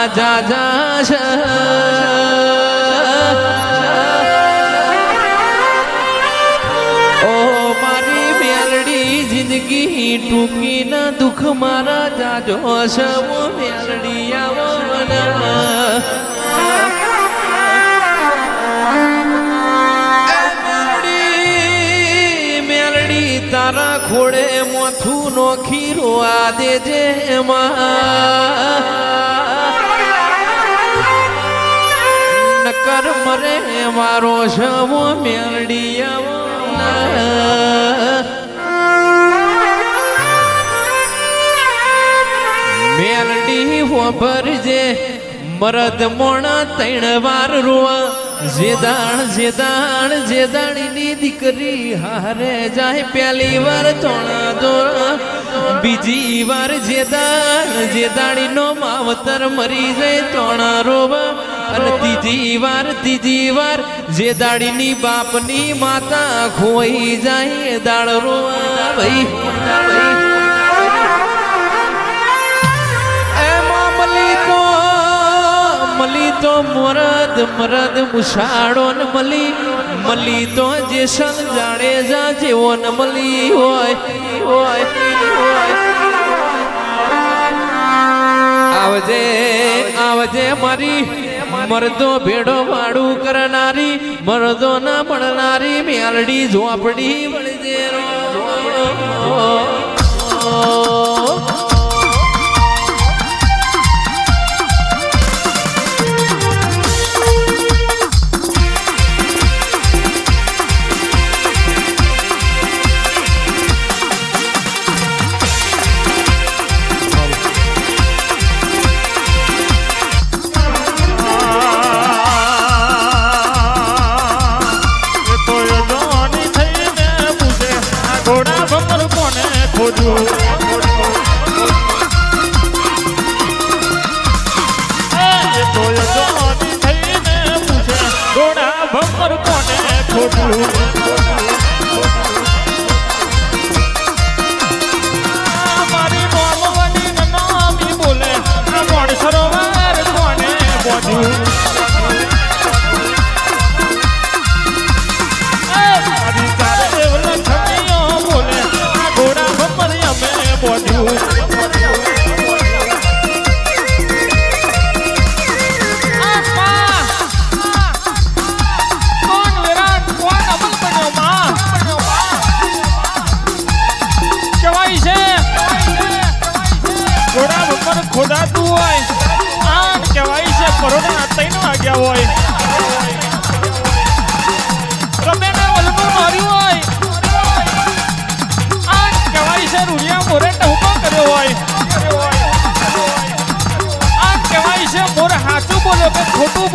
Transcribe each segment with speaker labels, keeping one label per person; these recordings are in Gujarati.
Speaker 1: વખા જા જા છે ઓ મારી મેલડી જિંદગી ટૂંકી ના દુઃખ મારા જાજો છે ઓ મેલડી આવો ના. મેલડી, મેલડી તારા ખોડે મોથું નોખી રોવા દેજે માં નકર મરે મારો શવો ના. મેલડી હોભરજે મરદ મોણા ત્રણ વાર રોવા. જેદાણ જેદાણ, જેદાણીની દીકરી હારે જાય પહેલી વાર તોણા દોરા બીજી વાર જેદાણ, જેદાણીનો માવતર મરી જાય તોણા રોવા. અને ત્રીજી વાર ત્રીજી વાર જે દાડીની બાપની માતા ખોઈ જાય દાળ રોવા ભાઈ મલી તો મલી તો મરદ મરદ મુસાડો ને મલી. મલી તો જે સન જાણે જા જેવો ને મલી હોય હોય હોય. આવજે આવજે મારી મરદો ભેડો વાડું કરનારી મરદો ના મળનારી મેલડી ઝોપડી વળજે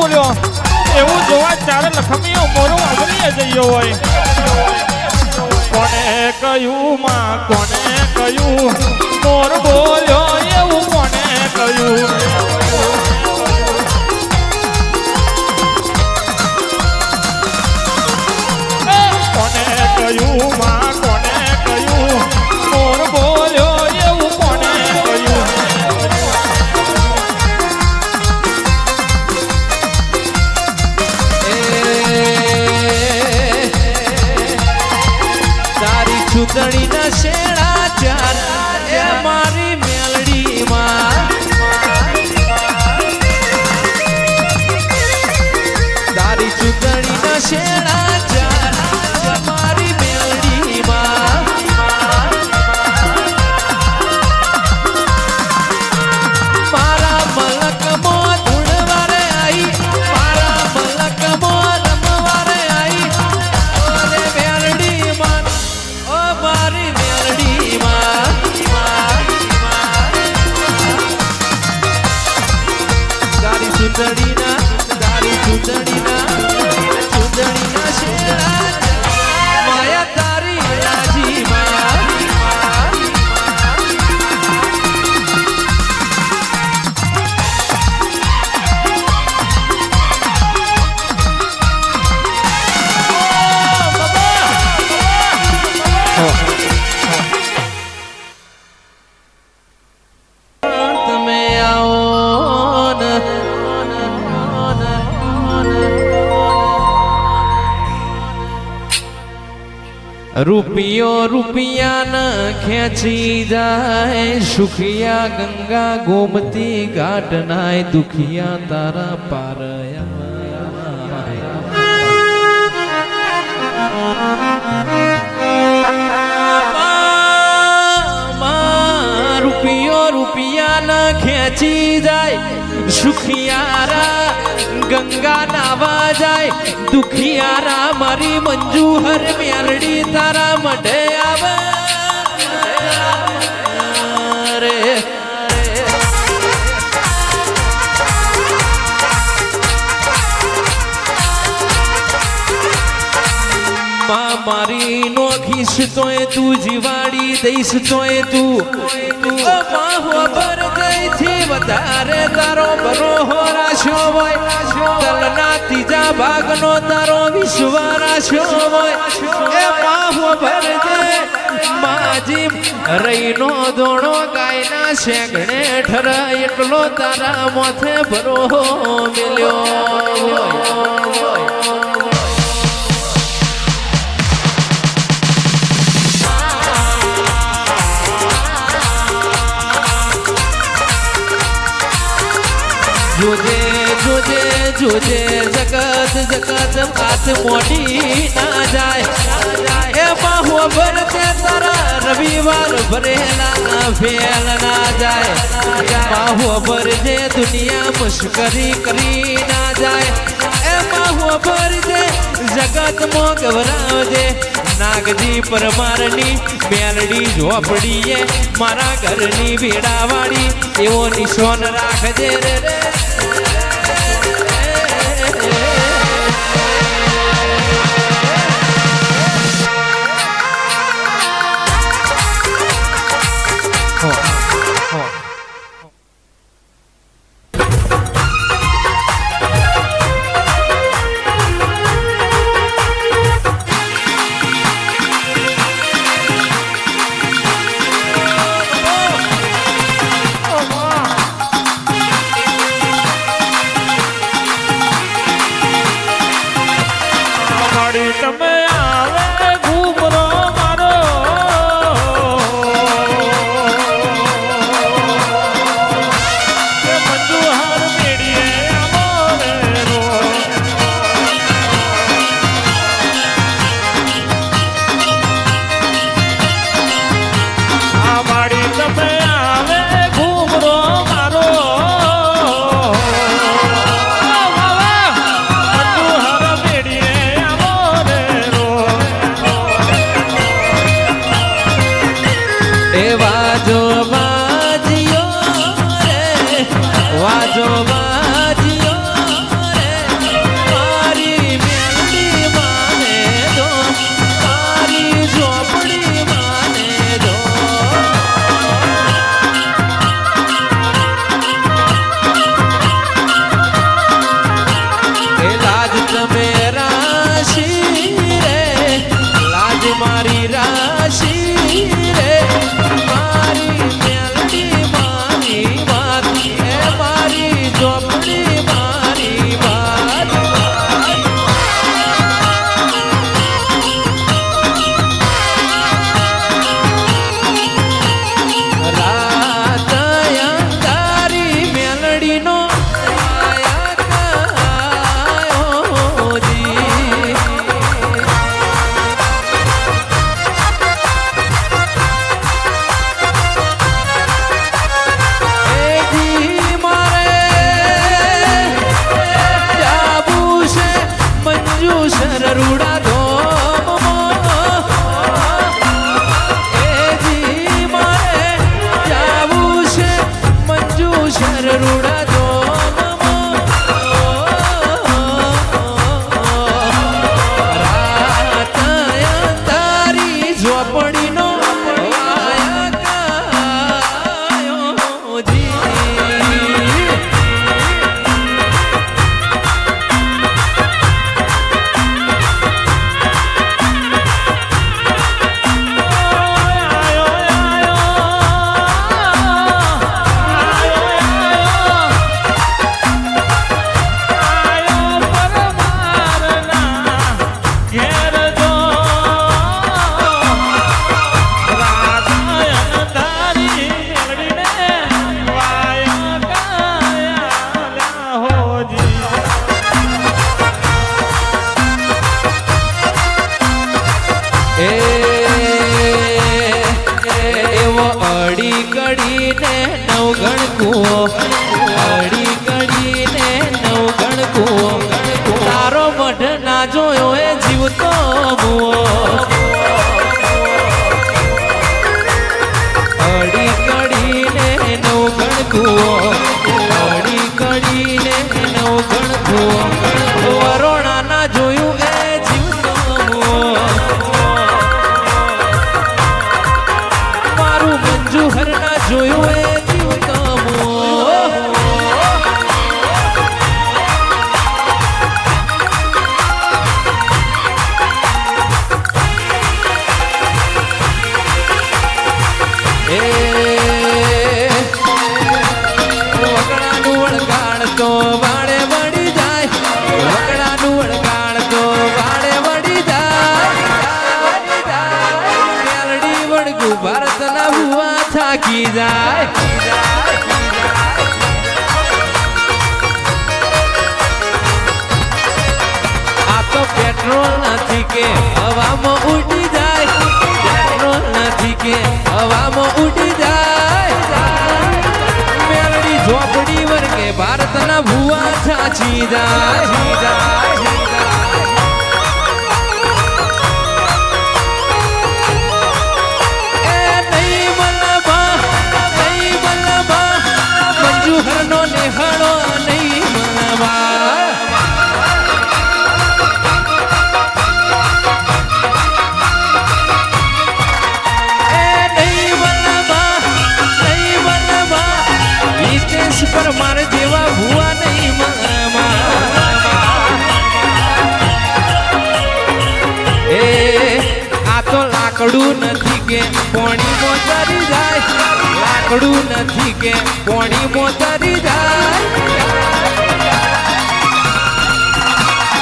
Speaker 2: બોલ્યો. એવું જોવા ચારે લખમીઓ મોરું અવરીએ જઈયો હોય. કોને કહ્યું માં કોને કહ્યું? મોર બોલ્યો, એવું કોને કહ્યું?
Speaker 1: રૂપિયો રૂપિયાના ખેંચી જાય સુખિયા ગંગા ગોમતી ઘાટ નાય દુખિયા તારા પારયા રૂપિયાના ખેંચી જાય, સુખિયારા ગંગા નાવા જાય દુખિયારા મારી મંજુ હર મેરડી તારા મઢે આવે. રે મારી નોખીશ તોય તું જીવાડી દઈશ તોય તું. ઓ માં હો પર વધારે તારો બરો હો રાખ્યો હોય ભાગનો તારો વિશ્વા રાખ્યો હોય એ માં હો ભર માજી રઈનો દોણો ગાયના શેગણે ઠર એટલો તારા મોથે ભરો મિલ્યો. જોજે જગત જગત હાથ મોટી ના જાય. એમાં હો ભર તે તારા રવિવાર ભરેલા ફેલ ના જાય. બાહુ ભર જે દુનિયા મુશ્કરી કરી ના જાય. એમાં હો ભર જે જગત મો ગવરાવજે નાગજી પરમારની મેલડી ઝોપડીએ મારા ઘરની ભેડાવાળી. એવો નિશાન રાખજે રે રે. 我。મેલડી વળગું ભારતના ભુવા થાકી જાય આ તો પેટ્રોલ નથી કે હવામાં ઉડી જાય પેટ્રોલ નથી કે હવામાં ઉડી જાય મેલડી ઝોપડી વર્ગે ભારતના ભુવા છાછી જાય લાકડું નથી કે પોણી મોતરી જાય.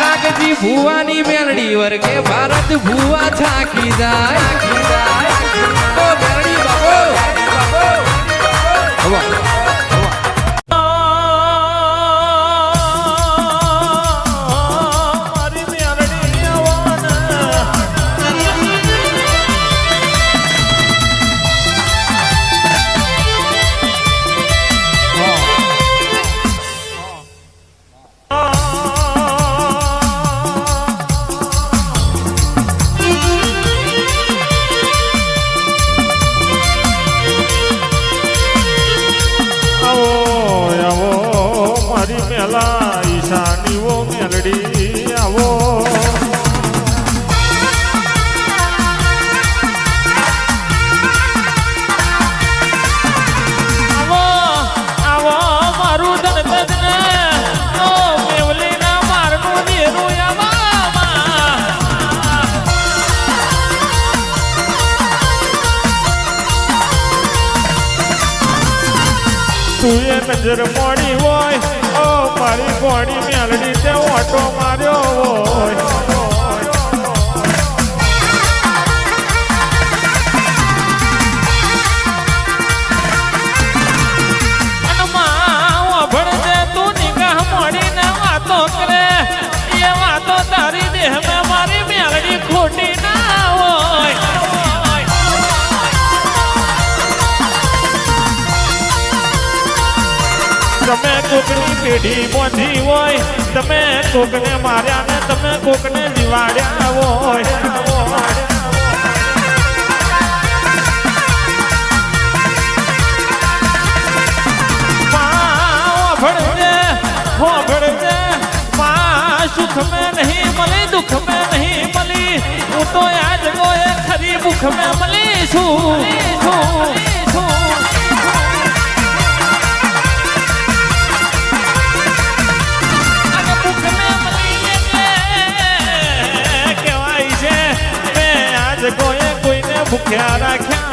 Speaker 1: નાગજી ભુવાની મેળડી વર્ગે ભારત ભુવા થાકી જાય.
Speaker 2: તું એ નજર મોડી હોય ઓ મારી ગોળી મેલડી તે ઓટો માર્યો હોય. કોકની પેઢી બોંધી હોય, તમે કોકને માર્યા ને તમે કોકને જીવાડ્યા હોય. સુખ મેં નહીં મળી, દુઃખ નહીં મળી, હું તો આજ ગોએ ખરી ભૂખ મેં મળી છું. કોઈને ભૂખ્યા રાખ્યા નહીં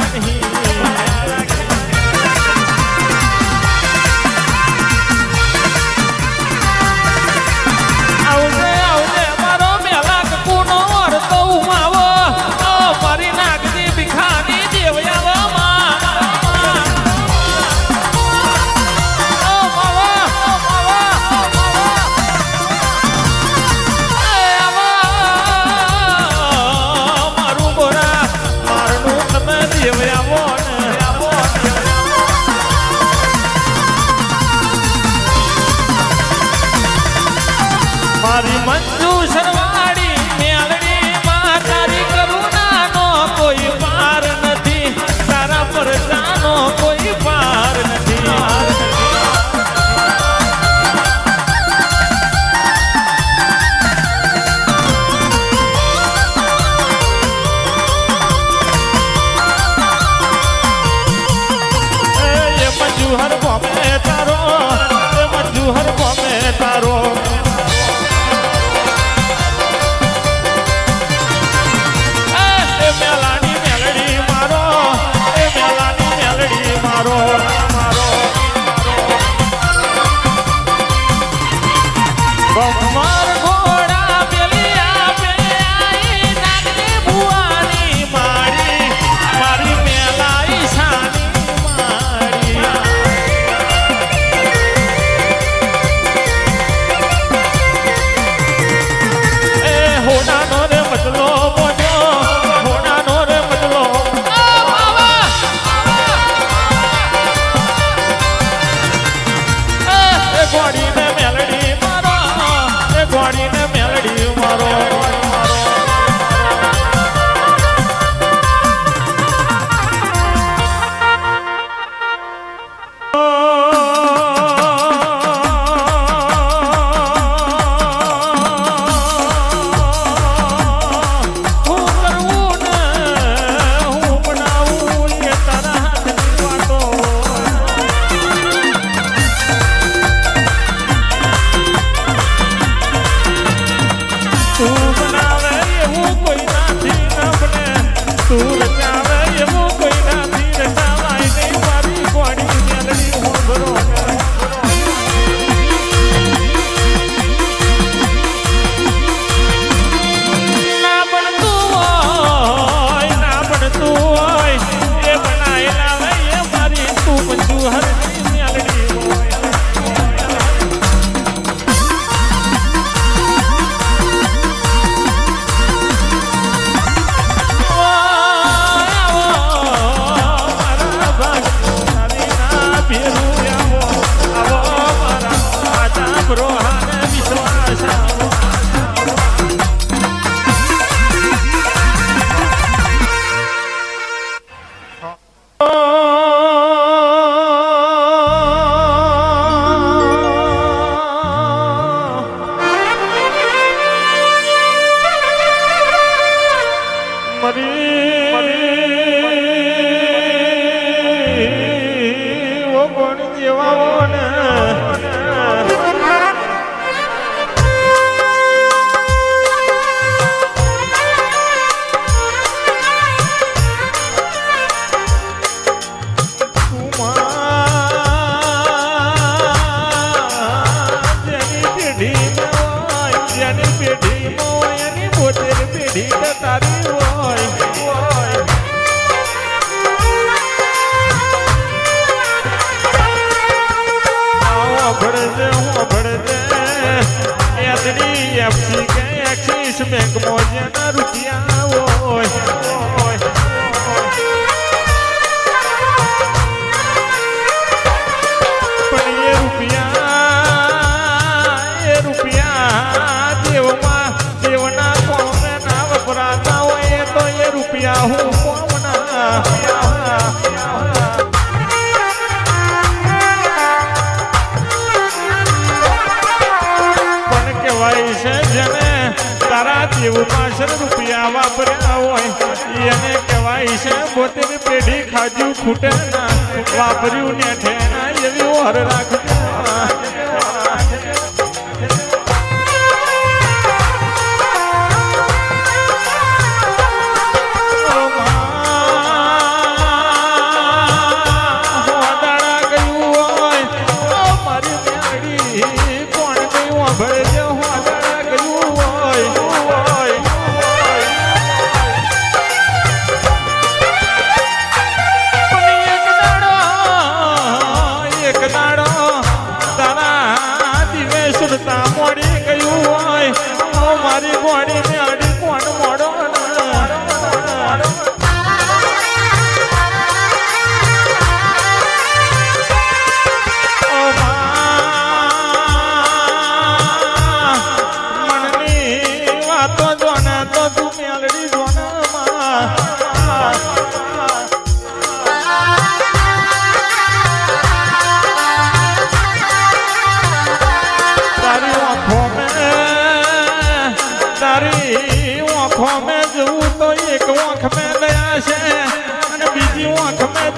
Speaker 2: separó. પેઢી હોય એની બોતેર પેઢી તારી હોય. ભણજે, હું ભણજે. એની એફસી કે એક્સિસ બેંક મોજે ના રૂપિયા. જેને તારાથી જેવું રૂપિયા વાપર્યા હોય, એને કહેવાય છે પોતે પેઢી ખાજ્યું ખૂટે ના, વાપર્યું ને ઠેના, એવી ઓર રાખતા મારી ગોળી ને અડી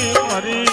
Speaker 2: મરી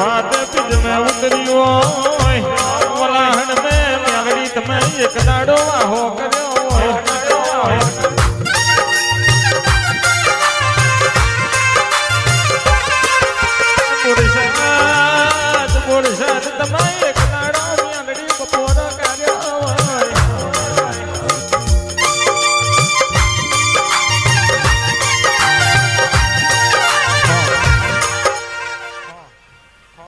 Speaker 2: Father.